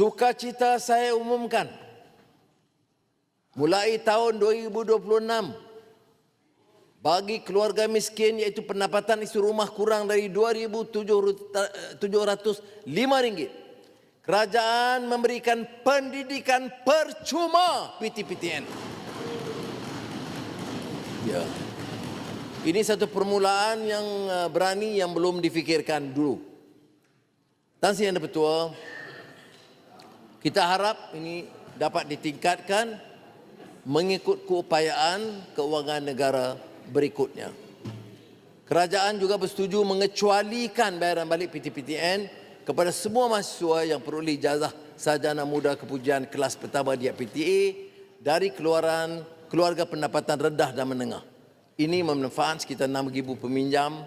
Sukacita saya umumkan mulai tahun 2026 bagi keluarga miskin iaitu pendapatan isi rumah kurang dari RM2,705 ringgit. Kerajaan memberikan pendidikan percuma PTPTN. Ya. Ini satu permulaan yang uh, berani yang belum difikirkan dulu. Tan Sri Yang Petua, kita harap ini dapat ditingkatkan mengikut keupayaan keuangan negara berikutnya. Kerajaan juga bersetuju mengecualikan bayaran balik PTPTN kepada semua mahasiswa yang peroleh ijazah sarjana muda kepujian kelas pertama di PTA dari keluaran keluarga pendapatan rendah dan menengah. Ini memanfaat sekitar 6,000 peminjam